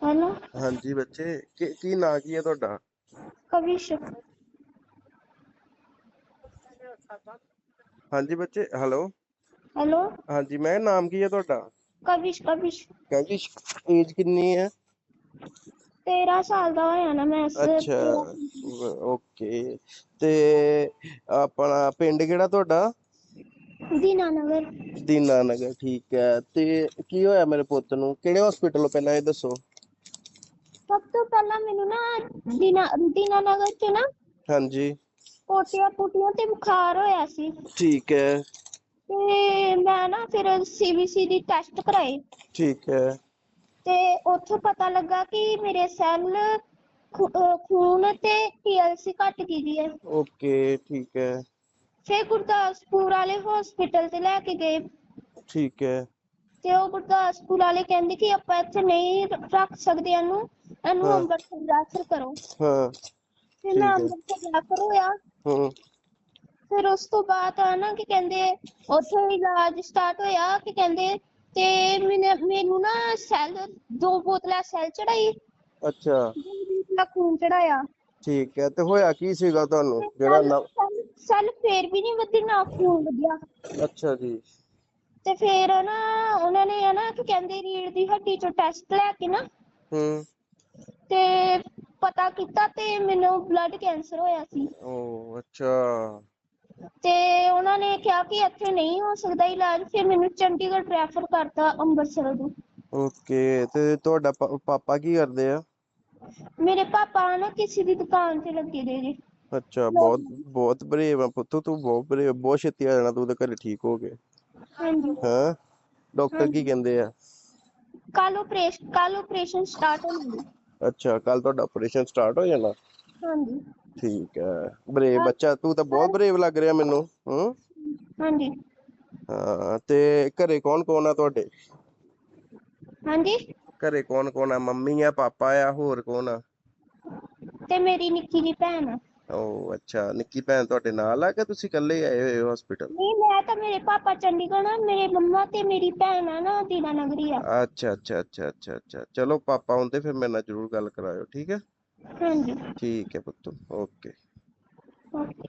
Hello. ਹਾਂਜੀ ਬੱਚੇ ਕੀ ਕੀ ਨਾਂ ਕੀ ਹੈ ਤੁਹਾਡਾ? ਕਵਿਸ਼ ਹਾਂਜੀ ਬੱਚੇ ਹੈਲੋ। ਹੈਲੋ। ਹਾਂਜੀ ਮੈਂ ਕਿਹਾ ਨਾਮ ਕੀ ਹੈ ਤੁਹਾਡਾ? ਕਵਿਸ਼ ਕਵਿਸ਼ ਕਹਿੰਦੀ ਏਜ ਕਿੰਨੀ ਹੈ? 13 ਸਾਲ ਦਾ ਹੋਇਆ ਨਾ ਮੈਂ ਇਸ ਅੱਛਾ ਓਕੇ। ਤੇ ਆਪਣਾ ਪਿੰਡ ਕਿਹੜਾ ਤੁਹਾਡਾ? ਦੀਨਾਨਗਰ। ਦੀਨਾ ਨਗਰ ਠੀਕ ਹੈ। ਤੇ ਕੀ ਹੋਇਆ ਮੇਰੇ ਪੁੱਤ ਨੂੰ? ਕਿਹੜੇ ਹਸਪੀਟਲੋਂ ਪਹਿਲਾਂ ਇਹ ਦੱਸੋ। ਪਹਿਲਾਂ ਮੈਨੂੰ ਨਾ ਦੀਨਾ ਦੀਨਾਨਗਰ ਚ ਨਾ ਹਾਂਜੀ। ਪੋਟੀਆਂ ਪੁਟੀਆਂ ਤੇ ਬੁਖਾਰ ਹੋਇਆ ਸੀ। ਠੀਕ ਹੈ। ਤੇ ਮੈਂ ਨਾ ਫਿਰ ਸੀਬੀਸੀ ਦੀ ਟੈਸਟ ਕਰਾਏ ਠੀਕ ਹੈ। ਤੇ ਉੱਥੋਂ ਪਤਾ ਲੱਗਾ ਕਿ ਮੇਰੇ ਸੈੱਲ ਖੂਨ ਤੇ ਟੀਐਲਸੀ ਘਟ ਗਈ ਦੀ ਹੈ। ਓਕੇ ਠੀਕ ਹੈ। ਫਿਰ ਗੁਰਦਾਸਪੁਰ ਵਾਲੇ ਹਸਪੀਟਲ ਤੇ ਲੈ ਕੇ ਗਏ। ਠੀਕ ਹੈ। ਤੇ ਉਹ ਗੁਰਦਾਸਪੁਰ ਵਾਲੇ ਕਹਿੰਦੇ ਕਿ ਆਪਾਂ ਇੱਥੇ ਨਹੀਂ ਰੱਖ ਸਕਦੇ ਇਹਨੂੰ। ਇਹਨੂੰ ਹਾਂ। ਅੰਮ੍ਰਿਤਸਰ ਰੈਫਰ ਕਰੋ। ਹਾਂ। ਫਿਰ ਠੀਕ ਹੈ। ਅੰਮ੍ਰਿਤਸਰ ਰੈਫਰ ਹੋਇਆ। ਹੂੰ। ਫਿਰ ਉਸ ਤੋਂ ਬਾਅਦ ਆ ਨਾ ਕਿ ਕਹਿੰਦੇ ਉੱਥੇ ਇਲਾਜ ਸਟਾਰਟ ਹੋਇਆ ਕਿ ਕਹਿੰਦੇ ਤੇ ਮੈਨੇ ਮੈਨੂੰ ਨਾ ਸੈੱਲ ਦੋ ਬੋਤਲਾਂ ਸੈੱਲ ਚੜਾਈ। ਅੱਛਾ। ਦੋ ਬੋਤਲਾਂ ਖੂਨ ਚੜਾਇਆ। ਠੀਕ ਹੈ। ਤੇ ਹੋਇਆ ਕੀ ਸੀਗਾ ਤੁਹਾਨੂੰ? ਜਿਹੜਾ ਨਾ ਸੈੱਲ ਫੇਰ ਵੀ ਨਹੀਂ ਵਧੀ ਨਾ ਖੂਨ ਵਧਿਆ। ਅੱਛਾ ਜੀ। ਤੇ ਫਿਰ ਨਾ ਉਹਨਾਂ ਨੇ ਨਾ ਕਿ ਕਹਿੰਦੇ ਰੀੜ ਦੀ ਹੱਡੀ ਚੋਂ ਟੈਸਟ ਲੈ ਕੇ ਨਾ ਹੂੰ। ਤੇ ਪਤਾ ਕੀਤਾ ਤੇ ਮੈਨੂੰ ਬਲੱਡ ਕੈਂਸਰ ਹੋਇਆ ਸੀ। ਓ ਅੱਛਾ। ਤੇ ਉਹਨਾਂ ਨੇ ਕਿਹਾ ਕਿ ਇੱਥੇ ਨਹੀਂ ਹੋ ਸਕਦਾ ਇਲਾਜ ਫਿਰ ਮੈਨੂੰ ਚੰਡੀਗੜ੍ਹ ਰੈਫਰ ਕਰਤਾ ਅੰਮ੍ਰਿਤਸਰ ਨੂੰ ਓਕੇ ਤੇ ਤੁਹਾਡਾ ਪਾ- ਪਾਪਾ ਕੀ ਕਰਦੇ ਆ? ਮੇਰੇ ਪਾਪਾ ਨਾ ਕਿਸੇ ਦੀ ਦੁਕਾਨ ਤੇ ਲੱਗੇ ਦੇ ਜੀ। ਅੱਛਾ ਬਹੁਤ ਬਹੁਤ ਬਰੇਵ ਆ ਪੁੱਤ ਤੂੰ ਬਹੁਤ ਬਰੇਵ ਬਹੁਤ ਛੇਤੀ ਆ ਜਾਣਾ ਤੂੰ ਉਹਦੇ ਘਰੇ ਠੀਕ ਹੋ ਕੇ। ਹਾਂਜੀ। ਹਾਂ? ਡਾਕਟਰ ਕੀ ਕਹਿੰਦੇ ਆ? ਕੱਲ ਆਪਰੇਸ਼ਨ ਕੱਲ ਆਪਰੇਸ਼ਨ ਸਟਾਰਟ ਹੋਣਾ ਅੱਛਾ ਕੱਲ ਤੁਹਾਡਾ ਆਪਰੇਸ਼ਨ ਸਟਾਰਟ ਹੋ ਜਾਣਾ? ਹਾਂਜੀ। ਠੀਕ ਹੈ। ਬਰੇਵ ਬੱਚਾ ਤੂੰ ਤਾਂ ਬਹੁਤ ਬਰੇਵ ਲੱਗ ਰਿਹਾ ਮੈਨੂੰ ਹੂੰ? ਹਾਂਜੀ। ਹਾਂ ਤੇ ਘਰੇ ਕੌਣ ਕੌਣ ਆ ਤੁਹਾਡੇ? ਹਾਂਜੀ। ਘਰੇ ਕੌਣ ਕੌਣ ਆ? ਮੰਮੀ ਆ ਪਾਪਾ ਆ ਹੋਰ ਕੌਣ ਆ? ਤੇ ਮੇਰੀ ਨਿੱਕੀ ਜਿਹੀ ਭੈਣ ਆ। ਓ ਅੱਛਾ। ਨਿੱਕੀ ਭੈਣ ਤੁਹਾਡੇ ਨਾਲ ਆ ਕਿ ਤੁਸੀਂ ਇਕੱਲੇ ਆਏ ਹੋਏ ਹੋ ਹਸਪੀਟਲ ਨਹੀਂ ਮੈਂ ਤਾਂ ਮੇਰੇ ਪਾਪਾ ਚੰਡੀਗੜ੍ਹ ਆ ਮੇਰੇ ਮੰਮਾ ਤੇ ਮੇਰੀ ਭੈਣ ਆ ਨਾ ਦੀਨਾ ਨਗਰੀ ਆ। ਅੱਛਾ ਅੱਛਾ ਅੱਛਾ ਅੱਛਾ ਅੱਛਾ। ਚਲੋ ਪਾਪਾ ਆਉਂਦੇ ਫਿਰ ਮੇਰੇ ਨਾਲ ਜ਼ਰੂਰ ਗੱਲ ਕਰਾਇਓ ਠੀਕ ਹੈ? ਹਾਂਜੀ। ਠੀਕ ਹੈ ਪੁੱਤ। ਓਕੇ। ਓਕੇ।